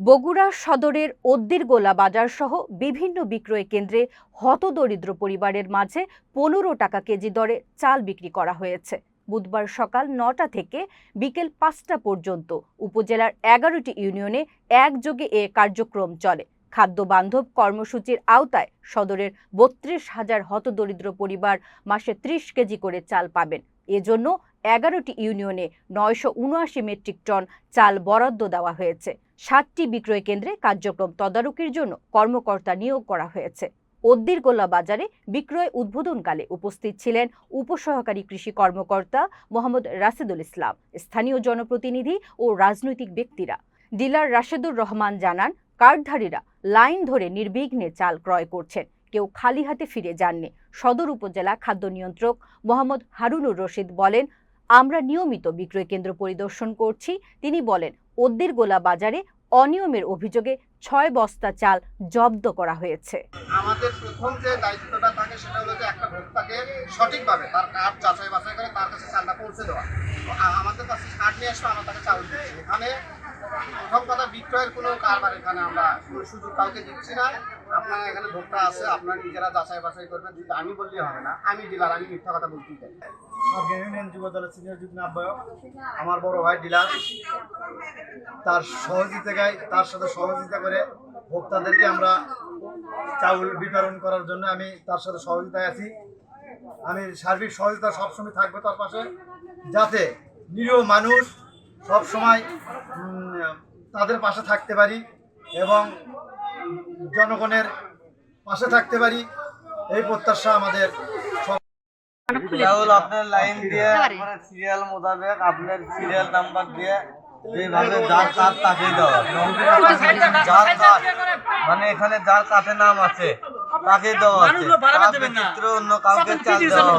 বগুড়া সদরের ওদ্দিরগোলা বাজার সহ বিভিন্ন বিক্রয় কেন্দ্রে হতদরিদ্র পরিবারের মাঝে পনেরো টাকা কেজি দরে চাল বিক্রি করা হয়েছে। বুধবার সকাল নটা থেকে বিকেল পাঁচটা পর্যন্ত উপজেলার এগারোটি ইউনিয়নে একযোগে এ কার্যক্রম চলে। খাদ্য বান্ধব কর্মসূচির আওতায় সদরের বত্রিশ হাজার হতদরিদ্র পরিবার মাসে ত্রিশ কেজি করে চাল পাবেন। এজন্য এগারোটি ইউনিয়নে নয়শো উনআশি মেট্রিক টন চাল বরাদ্দ দেওয়া হয়েছে। সাতটি বিক্রয় কেন্দ্রে কার্যক্রম তদারকির জন্য কর্মকর্তা নিয়োগ করা হয়েছে। ওদ্দিরগোলা বাজারে বিক্রয় উদ্বোধনকালে উপস্থিত ছিলেন উপসহকারী কৃষি কর্মকর্তা মোহাম্মদ রাশেদুল ইসলাম, স্থানীয় জনপ্রতিনিধি ও রাজনৈতিক ব্যক্তিরা। ডিলার রাশেদুর রহমান জানান, কার্ডধারীরা লাইন ধরে নির্বিঘ্নে চাল ক্রয় করছেন, কেউ খালি হাতে ফিরে যাননি। সদর উপজেলা খাদ্য নিয়ন্ত্রক মোহাম্মদ হারুনুর রশিদ বলেন আমরা নিয়মিত বিক্রয় কেন্দ্র পরিদর্শন করছি। তিনি বলেন ওদ্দির গোলা বাজারে অনিয়মের অভিযোগে ছয় বস্তা চাল জব্দ করা হয়েছে। আমাদের প্রথম যে দায়িত্বটা থাকে সেটা হলো যে একটা ভোক্তাকে সঠিকভাবে তার কার্ড যাচাই বাছাই করে তার কাছে চালটা পৌঁছে দেওয়া। আমাদের কাছে কার্ড নিয়ে আসবে আমরা তাকে চাল দিচ্ছি। এখানে প্রথম কথা, বিক্রয়ের কোনো কারবার এখানে আমরা সুযোগ কাউকে দিচ্ছি না। আপনারা এখানে ভোক্তা আছে, আপনারা নিজেরা যাচাই বাছাই করবেন। যদি আমি বললে হবে না, আমি ডিলার, আমি মিথ্যা কথা বলতেই চাই। যুব দলের সিনিয়র যুগ্ম আহ্বায়ক, আমার বড় ভাই ডিলার, তার সহযোগিতায় তার সাথে সহযোগিতা করে ভোক্তাদেরকে আমরা চাউল বিতরণ করার জন্য আমি তার সাথে সহযোগিতায় আছি। আমি সার্বিক সহযোগিতা সবসময় থাকব তার পাশে, যাতে নিরীহ মানুষ সবসময় সময় তাদের পাশে থাকতে পারি এবং জনগণের পাশে থাকতে পারি এই প্রত্যাশা আমাদের সব আপনার লাইন দিয়ে আপনার সিরিয়াল মোতাবেক আপনার সিরিয়াল নাম্বার দিয়ে যেভাবে যার কাঠ তাকে দেওয়া যার কাঠ মানে এখানে যার কাঠে নাম আছে তাকে দেওয়া আছে। অন্য কাউকে চাল দেওয়া।